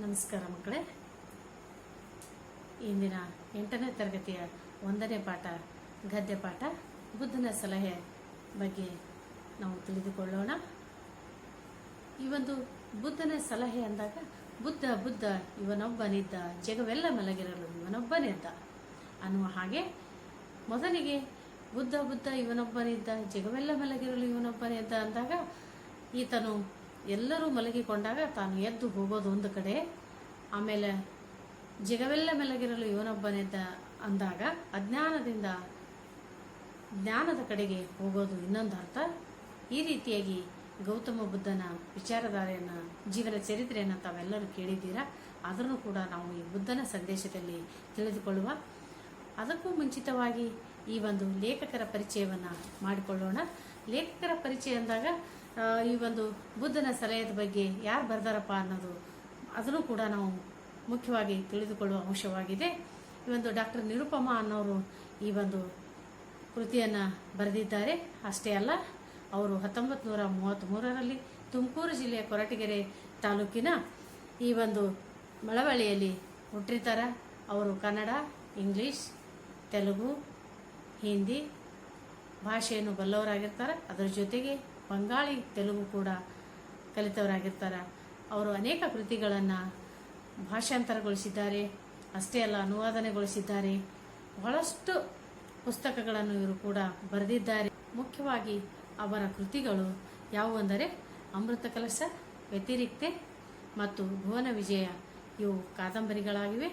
ನಮಸ್ಕಾರ ಮಕ್ಕಳೇ. ಇಂದಿನ ಎಂಟನೇ ತರಗತಿಯ ಒಂದನೇ ಪಾಠ, ಗದ್ಯ ಪಾಠ, ಬುದ್ಧನ ಸಲಹೆ ಬಗ್ಗೆ ನಾವು ತಿಳಿದುಕೊಳ್ಳೋಣ. ಈ ಒಂದು ಬುದ್ಧನ ಸಲಹೆ ಅಂದಾಗ, ಬುದ್ಧ ಬುದ್ಧ, ಇವನೊಬ್ಬನಿದ್ದ, ಜಗವೆಲ್ಲ ಮಲಗಿರಲು ಇವನೊಬ್ಬನಿದ್ದ ಅನ್ನುವ ಹಾಗೆ ಮೊದಲಿಗೆ ಬುದ್ಧ ಬುದ್ಧ, ಇವನೊಬ್ಬನಿದ್ದ, ಜಗವೆಲ್ಲ ಮಲಗಿರಲು ಇವನೊಬ್ಬನಿದ್ದ ಅಂದಾಗ, ಈತನು ಎಲ್ಲರೂ ಮಲಗಿಕೊಂಡಾಗ ತಾನು ಎದ್ದು ಹೋಗೋದು ಒಂದು ಕಡೆ. ಆಮೇಲೆ ಜಗವೆಲ್ಲ ಮಲಗಿರಲು ಇವನೊಬ್ಬನೆದ್ದ ಅಂದಾಗ ಅಜ್ಞಾನದಿಂದ ಜ್ಞಾನದ ಕಡೆಗೆ ಹೋಗೋದು ಇನ್ನೊಂದು ಅರ್ಥ. ಈ ರೀತಿಯಾಗಿ ಗೌತಮ ಬುದ್ಧನ ವಿಚಾರಧಾರೆಯನ್ನು, ಜೀವನ ಚರಿತ್ರೆಯನ್ನು ತಾವೆಲ್ಲರೂ ಕೇಳಿದ್ದೀರಾ? ಅದನ್ನು ಕೂಡ ನಾವು ಈ ಬುದ್ಧನ ಸಂದೇಶದಲ್ಲಿ ತಿಳಿದುಕೊಳ್ಳುವ. ಅದಕ್ಕೂ ಮುಂಚಿತವಾಗಿ ಈ ಒಂದು ಲೇಖಕರ ಪರಿಚಯವನ್ನು ಮಾಡಿಕೊಳ್ಳೋಣ. ಲೇಖಕರ ಪರಿಚಯ ಅಂದಾಗ ಈ ಒಂದು ಬುದ್ಧನ ಸಲಹೆದ ಬಗ್ಗೆ ಯಾರು ಬರ್ದಾರಪ್ಪ ಅನ್ನೋದು ಅದನ್ನು ಕೂಡ ನಾವು ಮುಖ್ಯವಾಗಿ ತಿಳಿದುಕೊಳ್ಳುವ ಅಂಶವಾಗಿದೆ. ಈ ಒಂದು ಡಾಕ್ಟರ್ ನಿರುಪಮ ಅನ್ನೋರು ಈ ಒಂದು ಕೃತಿಯನ್ನು ಬರೆದಿದ್ದಾರೆ. ಅಷ್ಟೇ ಅಲ್ಲ, ಅವರು ಹತ್ತೊಂಬತ್ತು ನೂರ ಮೂವತ್ತ್ಮೂರರಲ್ಲಿ ತುಮಕೂರು ಜಿಲ್ಲೆಯ ಕೊರಟಗೆರೆ ತಾಲೂಕಿನ ಈ ಒಂದು ಮಳವಳ್ಳಿಯಲ್ಲಿ ಹುಟ್ಟಿರ್ತಾರೆ. ಅವರು ಕನ್ನಡ, ಇಂಗ್ಲೀಷ್, ತೆಲುಗು, ಹಿಂದಿ ಭಾಷೆಯನ್ನು ಬಲ್ಲವರಾಗಿರ್ತಾರೆ. ಅದರ ಜೊತೆಗೆ ಬಂಗಾಳಿ ತೆಲುಗು ಕೂಡ ಕಲಿತವರಾಗಿರ್ತಾರೆ. ಅವರು ಅನೇಕ ಕೃತಿಗಳನ್ನು ಭಾಷಾಂತರಗೊಳಿಸಿದ್ದಾರೆ, ಅಷ್ಟೇ ಅಲ್ಲ ಅನುವಾದನೆಗೊಳಿಸಿದ್ದಾರೆ. ಬಹಳಷ್ಟು ಪುಸ್ತಕಗಳನ್ನು ಇವರು ಕೂಡ ಬರೆದಿದ್ದಾರೆ. ಮುಖ್ಯವಾಗಿ ಅವರ ಕೃತಿಗಳು ಯಾವುವೆಂದರೆ ಅಮೃತ ಕಲಶ, ವ್ಯತಿರಿಕ್ತೆ ಮತ್ತು ಭುವನ ವಿಜಯ. ಇವು ಕಾದಂಬರಿಗಳಾಗಿವೆ.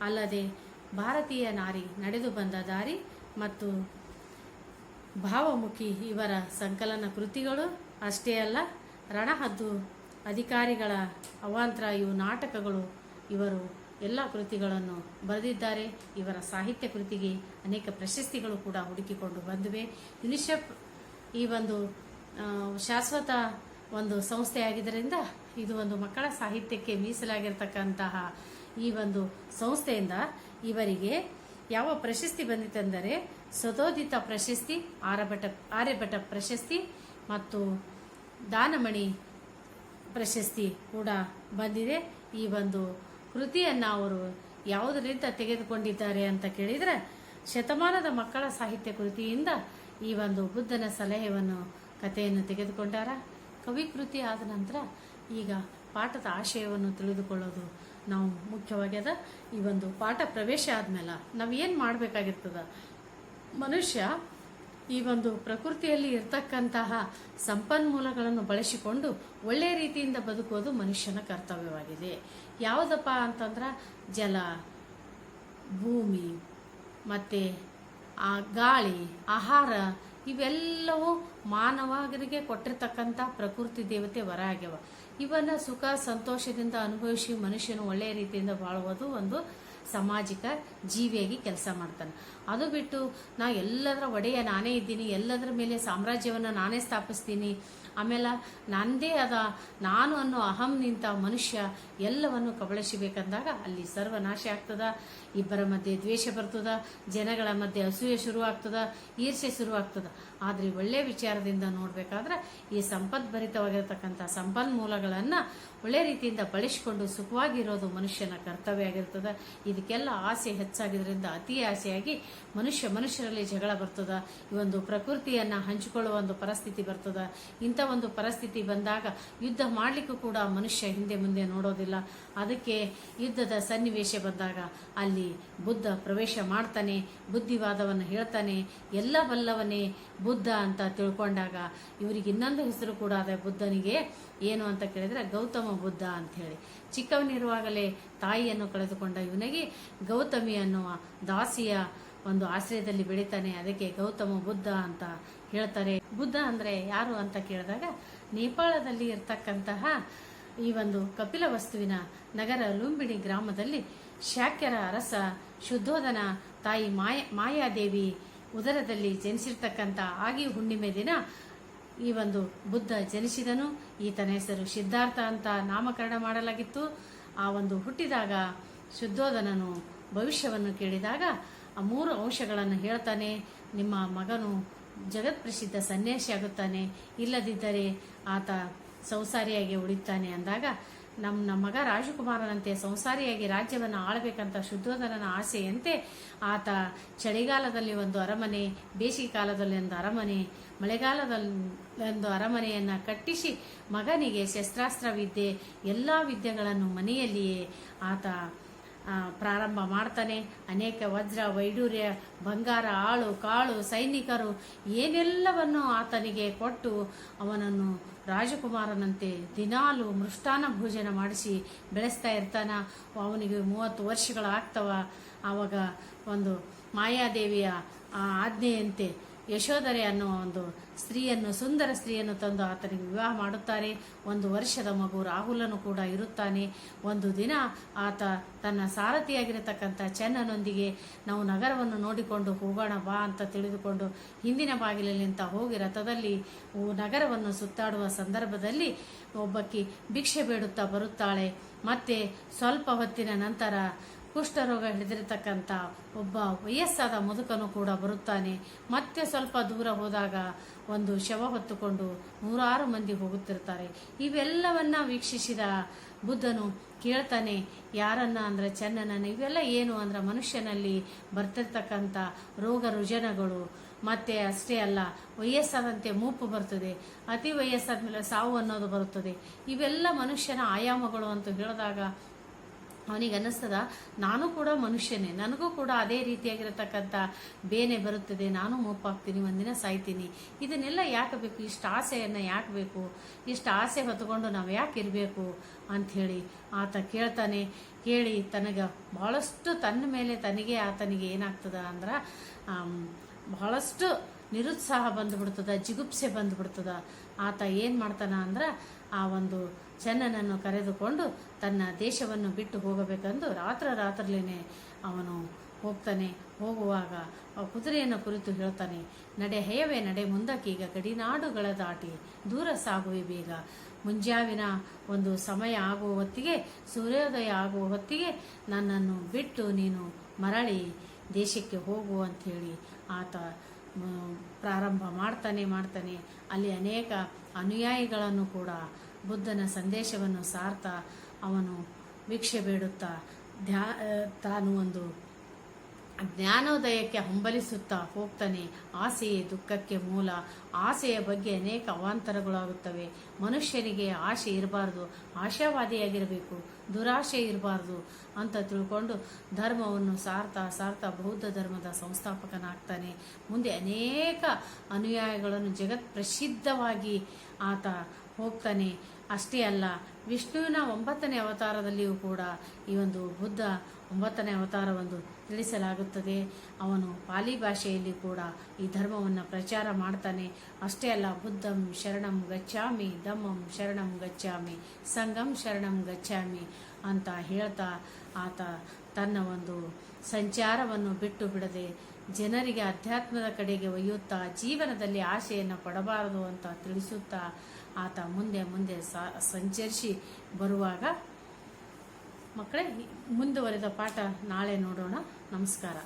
ಅಲ್ಲದೆ ಭಾರತೀಯ ನಾರಿ ನಡೆದು ಬಂದ ದಾರಿ ಮತ್ತು ಭಾವಮುಖಿ ಇವರ ಸಂಕಲನ ಕೃತಿಗಳು ಅಷ್ಟೇ ಅಲ್ಲ, ರಣಹದ್ದು ಅಧಿಕಾರಿಗಳ ಅವಾಂತರ ಇವು ನಾಟಕಗಳು ಇವರು ಎಲ್ಲ ಕೃತಿಗಳನ್ನು ಬರೆದಿದ್ದಾರೆ. ಇವರ ಸಾಹಿತ್ಯ ಕೃತಿಗೆ ಅನೇಕ ಪ್ರಶಸ್ತಿಗಳು ಕೂಡ ಹುಡುಕಿಕೊಂಡು ಬಂದಿವೆ. ಯುನಿಸೆಫ್ ಈ ಒಂದು ಶಾಶ್ವತ ಒಂದು ಸಂಸ್ಥೆಯಾಗಿದ್ದರಿಂದ ಇದು ಒಂದು ಮಕ್ಕಳ ಸಾಹಿತ್ಯಕ್ಕೆ ಮೀಸಲಾಗಿರ್ತಕ್ಕಂತಹ ಈ ಒಂದು ಸಂಸ್ಥೆಯಿಂದ ಇವರಿಗೆ ಯಾವ ಪ್ರಶಸ್ತಿ ಬಂದಿತೆಂದರೆ ಸದೋದಿತ ಪ್ರಶಸ್ತಿ ಆರ್ಯಭಟ ಆರ್ಯಭಟ ಪ್ರಶಸ್ತಿ ಮತ್ತು ದಾನಮಣಿ ಪ್ರಶಸ್ತಿ ಕೂಡ ಬಂದಿದೆ. ಈ ಒಂದು ಕೃತಿಯನ್ನು ಅವರು ಯಾವುದರಿಂದ ತೆಗೆದುಕೊಂಡಿದ್ದಾರೆ ಅಂತ ಕೇಳಿದ್ರೆ ಶತಮಾನದ ಮಕ್ಕಳ ಸಾಹಿತ್ಯ ಕೃತಿಯಿಂದ ಈ ಒಂದು ಬುದ್ಧನ ಸಲಹೆಯನ್ನು, ಕಥೆಯನ್ನು ತೆಗೆದುಕೊಂಡಾರ. ಕವಿ ಕೃತಿ ಆದ ನಂತರ ಈಗ ಪಾಠದ ಆಶಯವನ್ನು ತಿಳಿದುಕೊಳ್ಳೋದು ನಾವು ಮುಖ್ಯವಾಗ್ಯದ ಈ ಒಂದು ಪಾಠ ಪ್ರವೇಶ ಆದ್ಮೇಲೆ ನಾವು ಏನು ಮಾಡಬೇಕಾಗಿರ್ತದ? ಮನುಷ್ಯ ಈ ಒಂದು ಪ್ರಕೃತಿಯಲ್ಲಿ ಇರ್ತಕ್ಕಂತಹ ಸಂಪನ್ಮೂಲಗಳನ್ನು ಬಳಸಿಕೊಂಡು ಒಳ್ಳೆಯ ರೀತಿಯಿಂದ ಬದುಕೋದು ಮನುಷ್ಯನ ಕರ್ತವ್ಯವಾಗಿದೆ. ಯಾವುದಪ್ಪ ಅಂತಂದ್ರೆ ಜಲ, ಭೂಮಿ, ಮತ್ತೆ ಆ ಗಾಳಿ, ಆಹಾರ ಇವೆಲ್ಲವೂ ಮಾನವರಿಗೆ ಕೊಟ್ಟಿರ್ತಕ್ಕಂಥ ಪ್ರಕೃತಿ ದೇವತೆ ವರ ಆಗ್ಯವ. ಇವನ್ನ ಸುಖ, ಸಂತೋಷದಿಂದ ಅನುಭವಿಸಿ ಮನುಷ್ಯನು ಒಳ್ಳೆಯ ರೀತಿಯಿಂದ ಬಾಳುವುದು ಒಂದು ಸಾಮಾಜಿಕ ಜೀವಿಯಾಗಿ ಕೆಲಸ ಮಾಡ್ತಾನೆ. ಅದು ಬಿಟ್ಟು ನಾ ಎಲ್ಲದರ ಒಡೆಯ ನಾನೇ ಇದ್ದೀನಿ, ಎಲ್ಲದರ ಮೇಲೆ ಸಾಮ್ರಾಜ್ಯವನ್ನು ನಾನೇ ಸ್ಥಾಪಿಸ್ತೀನಿ ಆಮೇಲೆ ನಂದೇ ಅದ ನಾನು ಅನ್ನೋ ಅಹಂ ನಿಂತ ಮನುಷ್ಯ ಎಲ್ಲವನ್ನು ಕಬಳಿಸಬೇಕಂದಾಗ ಅಲ್ಲಿ ಸರ್ವನಾಶ ಆಗ್ತದ, ಇಬ್ಬರ ಮಧ್ಯೆ ದ್ವೇಷ ಬರ್ತದ, ಜನಗಳ ಮಧ್ಯೆ ಅಸೂಯೆ ಶುರುವಾಗ್ತದ ಈರ್ಷೆ ಶುರುವಾಗ್ತದ. ಆದರೆ ಒಳ್ಳೆಯ ವಿಚಾರದಿಂದ ನೋಡಬೇಕಾದ್ರೆ ಈ ಸಂಪದ್ಭರಿತವಾಗಿರತಕ್ಕಂಥ ಸಂಪನ್ಮೂಲಗಳನ್ನು ಒಳ್ಳೆ ರೀತಿಯಿಂದ ಬಳಸಿಕೊಂಡು ಸುಖವಾಗಿರೋದು ಮನುಷ್ಯನ ಕರ್ತವ್ಯ ಆಗಿರ್ತದ. ಇದಕ್ಕೆಲ್ಲ ಆಸೆ ಹೆಚ್ಚಾಗಿದ್ರಿಂದ ಅತಿ ಆಸೆಯಾಗಿ ಮನುಷ್ಯ ಮನುಷ್ಯರಲ್ಲಿ ಜಗಳ ಬರ್ತದ. ಈ ಒಂದು ಪ್ರಕೃತಿಯನ್ನ ಹಂಚಿಕೊಳ್ಳುವ ಒಂದು ಪರಿಸ್ಥಿತಿ ಬರ್ತದ. ಇಂಥ ಒಂದು ಪರಿಸ್ಥಿತಿ ಬಂದಾಗ ಯುದ್ಧ ಮಾಡಲಿಕ್ಕೂ ಕೂಡ ಮನುಷ್ಯ ಹಿಂದೆ ಮುಂದೆ ನೋಡೋದಿಲ್ಲ. ಅದಕ್ಕೆ ಯುದ್ಧದ ಸನ್ನಿವೇಶ ಬಂದಾಗ ಅಲ್ಲಿ ಬುದ್ಧ ಪ್ರವೇಶ ಮಾಡ್ತಾನೆ, ಬುದ್ಧಿವಾದವನ್ನು ಹೇಳ್ತಾನೆ, ಎಲ್ಲ ಬಲ್ಲವನೇ ಬುದ್ಧ ಅಂತ ತಿಳ್ಕೊಂಡಾಗ ಇವರಿಗೆ ಇನ್ನೊಂದು ಹೆಸರು ಕೂಡ ಅದ ಬುದ್ಧನಿಗೆ. ಏನು ಅಂತ ಕೇಳಿದ್ರೆ ಗೌತಮ ಬುದ್ಧ ಅಂತ ಹೇಳಿ ಚಿಕ್ಕವನಿರುವಾಗಲೇ ತಾಯಿಯನ್ನು ಕಳೆದುಕೊಂಡ ಇವನಿಗೆ ಗೌತಮಿ ಅನ್ನುವ ದಾಸಿಯ ಒಂದು ಆಶ್ರಯದಲ್ಲಿ ಬೆಳಿತಾನೆ. ಅದಕ್ಕೆ ಗೌತಮ ಬುದ್ಧ ಅಂತ ಹೇಳ್ತಾರೆ, ಬುದ್ಧ ಅಂದ್ರೆ ಯಾರು? ಅಂತ ಕೇಳಿದಾಗ, ನೇಪಾಳದಲ್ಲಿ ಇರ್ತಕ್ಕಂತಹ ಈ ಒಂದು ಕಪಿಲ ವಸ್ತುವಿನ ನಗರ ಲುಂಬಿಣಿ ಗ್ರಾಮದಲ್ಲಿ ಶಾಕ್ಯರ ಅರಸ ಶುದ್ಧೋಧನ ತಾಯಿ ಮಾಯ, ಮಾಯಾದೇವಿ ಉದರದಲ್ಲಿ ಜನಿಸಿರ್ತಕ್ಕಂಥ ಆಗಿ ಹುಣ್ಣಿಮೆ ದಿನ ಈ ಒಂದು ಬುದ್ಧ ಜನಿಸಿದನು. ಈತನ ಹೆಸರು ಸಿದ್ಧಾರ್ಥ ಅಂತ ನಾಮಕರಣ ಮಾಡಲಾಗಿತ್ತು. ಆ ಒಂದು ಹುಟ್ಟಿದಾಗ ಶುದ್ಧೋಧನನು ಭವಿಷ್ಯವನ್ನು ಕೇಳಿದಾಗ ಆ ಮೂರು ಅಂಶಗಳನ್ನು ಹೇಳ್ತಾನೆ. ನಿಮ್ಮ ಮಗನು ಜಗತ್ಪ್ರಸಿದ್ಧ ಸನ್ಯಾಸಿ ಆಗುತ್ತಾನೆ. ಇಲ್ಲದಿದ್ದರೆ ಆತ ಸಂಸಾರಿಯಾಗಿ ಉಳಿತಾನೆ ಅಂದಾಗ ನಮ್ಮ ನಮ್ಮ ಮಗ ರಾಜಕುಮಾರನಂತೆ ಸಂಸಾರಿಯಾಗಿ ರಾಜ್ಯವನ್ನು ಆಳಬೇಕಂತ ಶುದ್ಧೋಧನನ ಆಸೆಯಂತೆ ಆತ ಚಳಿಗಾಲದಲ್ಲಿ ಒಂದು ಅರಮನೆ, ಬೇಸಿಗೆ ಕಾಲದಲ್ಲಿ ಒಂದು ಅರಮನೆ ಮಳೆಗಾಲದಲ್ಲಿ ಒಂದು ಅರಮನೆಯನ್ನು ಕಟ್ಟಿಸಿ ಮಗನಿಗೆ ಶಸ್ತ್ರಾಸ್ತ್ರ ವಿದ್ಯೆ ಎಲ್ಲ ವಿದ್ಯೆಗಳನ್ನು ಮನೆಯಲ್ಲಿಯೇ ಆತ ಪ್ರಾರಂಭ ಮಾಡ್ತಾನೆ. ಅನೇಕ ವಜ್ರ ವೈಡೂರ್ಯ ಬಂಗಾರ, ಆಳು, ಕಾಳು, ಸೈನಿಕರು ಏನೆಲ್ಲವನ್ನು ಆತನಿಗೆ ಕೊಟ್ಟು ಅವನನ್ನು ರಾಜಕುಮಾರನಂತೆ ದಿನಾಲು ಮೃಷ್ಟಾನ ಭೋಜನ ಮಾಡಿಸಿ ಬೆಳೆಸ್ತಾ ಇರ್ತಾನ. ಅವನಿಗೆ ಮೂವತ್ತು ವರ್ಷಗಳಾಗ್ತವ. ಆವಾಗ ಒಂದು ಮಾಯಾದೇವಿಯ ಆ ಆಜ್ಞೆಯಂತೆ ಯಶೋಧರೆ ಅನ್ನುವ ಒಂದು ಸ್ತ್ರೀಯನ್ನು, ಸುಂದರ ಸ್ತ್ರೀಯನ್ನು ತಂದು ಆತನಿಗೆ ವಿವಾಹ ಮಾಡುತ್ತಾರೆ. ಒಂದು ವರ್ಷದ ಮಗು ರಾಹುಲನು ಕೂಡ ಇರುತ್ತಾನೆ. ಒಂದು ದಿನ ಆತ ತನ್ನ ಸಾರಥಿಯಾಗಿರತಕ್ಕಂಥ ಚೆನ್ನನೊಂದಿಗೆ, ನಾವು ನಗರವನ್ನು ನೋಡಿಕೊಂಡು ಹೋಗೋಣ ಬಾ ಅಂತ ತಿಳಿದುಕೊಂಡು ಹಿಂದಿನ ಬಾಗಿಲಲ್ಲಿಂತ ಹೋಗಿ ರಥದಲ್ಲಿ ನಗರವನ್ನು ಸುತ್ತಾಡುವ ಸಂದರ್ಭದಲ್ಲಿ ಒಬ್ಬಕ್ಕಿ ಭಿಕ್ಷೆ ಬೇಡುತ್ತಾ ಬರುತ್ತಾಳೆ. ಮತ್ತೆ ಸ್ವಲ್ಪ ಹೊತ್ತಿನ ನಂತರ ಕುಷ್ಠರೋಗ ಹಿಡಿದಿರತಕ್ಕಂಥ ಒಬ್ಬ ವಯಸ್ಸಾದ ಮುದುಕನು ಕೂಡ ಬರುತ್ತಾನೆ. ಮತ್ತೆ ಸ್ವಲ್ಪ ದೂರ ಹೋದಾಗ ಒಂದು ಶವ ಹೊತ್ತುಕೊಂಡು ನೂರಾರು ಮಂದಿ ಹೋಗುತ್ತಿರ್ತಾರೆ ಇವೆಲ್ಲವನ್ನ ವೀಕ್ಷಿಸಿದ ಬುದ್ಧನು ಕೇಳ್ತಾನೆ, ಯಾರನ್ನ ಅಂದ್ರೆ ಚೆನ್ನನನ್ನ? ಇವೆಲ್ಲ ಏನು ಅಂದ್ರೆ ಮನುಷ್ಯನಲ್ಲಿ ಬರ್ತಿರ್ತಕ್ಕಂಥ ರೋಗ ರುಜನಗಳು. ಮತ್ತೆ ಅಷ್ಟೇ ಅಲ್ಲ, ವಯಸ್ಸಾದಂತೆ ಮೂಪು ಬರ್ತದೆ. ಅತಿ ವಯಸ್ಸಾದ ಮೇಲೆ ಸಾವು ಅನ್ನೋದು ಬರುತ್ತದೆ. ಇವೆಲ್ಲ ಮನುಷ್ಯನ ಆಯಾಮಗಳು ಅಂತ ಹೇಳಿದಾಗ ಅವನಿಗೆ ಅನ್ನಿಸ್ತದ, ನಾನು ಕೂಡ ಮನುಷ್ಯನೇ, ನನಗೂ ಕೂಡ ಅದೇ ರೀತಿಯಾಗಿರತಕ್ಕಂಥ ಬೇನೆ ಬರುತ್ತದೆ, ನಾನು ಮೋಪಾಗ್ತೀನಿ ಒಂದಿನ ಸಾಯ್ತೀನಿ. ಇದನ್ನೆಲ್ಲ ಯಾಕೆ ಬೇಕು? ಇಷ್ಟು ಆಸೆಯನ್ನು ಯಾಕೆ ಬೇಕು? ಇಷ್ಟು ಆಸೆ ಹೊತ್ಕೊಂಡು ನಾವು ಯಾಕೆ ಇರಬೇಕು? ಅಂಥೇಳಿ ಆತ ಕೇಳ್ತಾನೆ. ಕೇಳಿ ತನಗೆ ಭಾಳಷ್ಟು ತನ್ನ ಮೇಲೆ ತನಗೆ ಆತನಿಗೆ ಏನಾಗ್ತದ ಅಂದ್ರೆ ಬಹಳಷ್ಟು ನಿರುತ್ಸಾಹ ಬಂದುಬಿಡ್ತದ, ಜಿಗುಪ್ಸೆ ಬಂದುಬಿಡ್ತದ. ಆತ ಏನು ಮಾಡ್ತಾನ ಅಂದ್ರೆ ಆ ಒಂದು ಚೆನ್ನನನ್ನು ಕರೆದುಕೊಂಡು ತನ್ನ ದೇಶವನ್ನು ಬಿಟ್ಟು ಹೋಗಬೇಕೆಂದು ರಾತ್ರ ರಾತ್ರಲೇನೆ ಅವನು ಹೋಗ್ತಾನೆ. ಹೋಗುವಾಗ ಆ ಕುದುರೆಯನ್ನು ಕುರಿತು ಹೇಳ್ತಾನೆ, ನಡೆ ಹೇಯವೇ, ನಡೆ ಮುಂದಕ್ಕೀಗ ಗಡಿನಾಡುಗಳ ದಾಟಿ ದೂರ ಸಾಗುವೆ ಬೇಗ. ಮುಂಜಾವಿನ ಒಂದು ಸಮಯ ಆಗುವ ಹೊತ್ತಿಗೆ, ಸೂರ್ಯೋದಯ ಆಗುವ ಹೊತ್ತಿಗೆ ನನ್ನನ್ನು ಬಿಟ್ಟು ನೀನು ಮರಳಿ ದೇಶಕ್ಕೆ ಹೋಗು ಅಂಥೇಳಿ ಆತ ಪ್ರಾರಂಭ ಮಾಡ್ತಾನೆ ಮಾಡ್ತಾನೆ ಅಲ್ಲಿ ಅನೇಕ ಅನುಯಾಯಿಗಳನ್ನು ಕೂಡ ಬುದ್ಧನ ಸಂದೇಶವನ್ನು ಸಾರ್ತಾ ಅವನು ಭಿಕ್ಷೆ ಬೇಡುತ್ತಾ ಧ್ಯಾ ತಾನು ಒಂದು ಜ್ಞಾನೋದಯಕ್ಕೆ ಹಂಬಲಿಸುತ್ತಾ ಹೋಗ್ತಾನೆ. ಆಸೆಯೇ ದುಃಖಕ್ಕೆ ಮೂಲ. ಆಸೆಯ ಬಗ್ಗೆ ಅನೇಕ ಅವಾಂತರಗಳಾಗುತ್ತವೆ. ಮನುಷ್ಯನಿಗೆ ಆಸೆ ಇರಬಾರ್ದು. ಆಶಾವಾದಿಯಾಗಿರಬೇಕು. ದುರಾಶೆ ಇರಬಾರ್ದು ಅಂತ ತಿಳ್ಕೊಂಡು ಧರ್ಮವನ್ನು ಸಾರ್ಥ ಸಾರ್ಥ ಬೌದ್ಧ ಧರ್ಮದ ಸಂಸ್ಥಾಪಕನಾಗ್ತಾನೆ. ಮುಂದೆ ಅನೇಕ ಅನುಯಾಯಿಗಳನ್ನು ಜಗತ್ ಪ್ರಸಿದ್ಧವಾಗಿ ಆತ ಹೋಗ್ತಾನೆ. ಅಷ್ಟೇ ಅಲ್ಲ, ವಿಷ್ಣುವಿನ ಒಂಬತ್ತನೇ ಅವತಾರದಲ್ಲಿಯೂ ಕೂಡ ಈ ಒಂದು ಬುದ್ಧ ಒಂಬತ್ತನೇ ಅವತಾರವೊಂದು ತಿಳಿಸಲಾಗುತ್ತದೆ. ಅವನು ಪಾಲಿ ಭಾಷೆಯಲ್ಲಿ ಕೂಡ ಈ ಧರ್ಮವನ್ನು ಪ್ರಚಾರ ಮಾಡ್ತಾನೆ. ಅಷ್ಟೇ ಅಲ್ಲ, ಬುದ್ಧಂ ಶರಣಂ ಗಚ್ಚಾಮಿ ಧಮ್ಮಂ ಶರಣಂ ಗಚ್ಚಾಮಿ ಸಂಗಂ ಶರಣಂ ಗಚ್ಚಾಮಿ ಅಂತ ಹೇಳ್ತಾ ಆತ ತನ್ನ ಒಂದು ಸಂಚಾರವನ್ನು ಬಿಟ್ಟು ಬಿಡದೆ ಜನರಿಗೆ ಅಧ್ಯಾತ್ಮದ ಕಡೆಗೆ ಒಯ್ಯುತ್ತಾ ಜೀವನದಲ್ಲಿ ಆಶೆಯನ್ನು ಪಡಬಾರದು ಅಂತ ತಿಳಿಸುತ್ತಾ ಆತ ಮುಂದೆ ಮುಂದೆ ಸಂಚರಿಸಿ ಬರುವಾಗ ಮಕ್ಕಳೇ ಮುಂದುವರೆದ ಪಾಠ ನಾಳೆ ನೋಡೋಣ. ನಮಸ್ಕಾರ.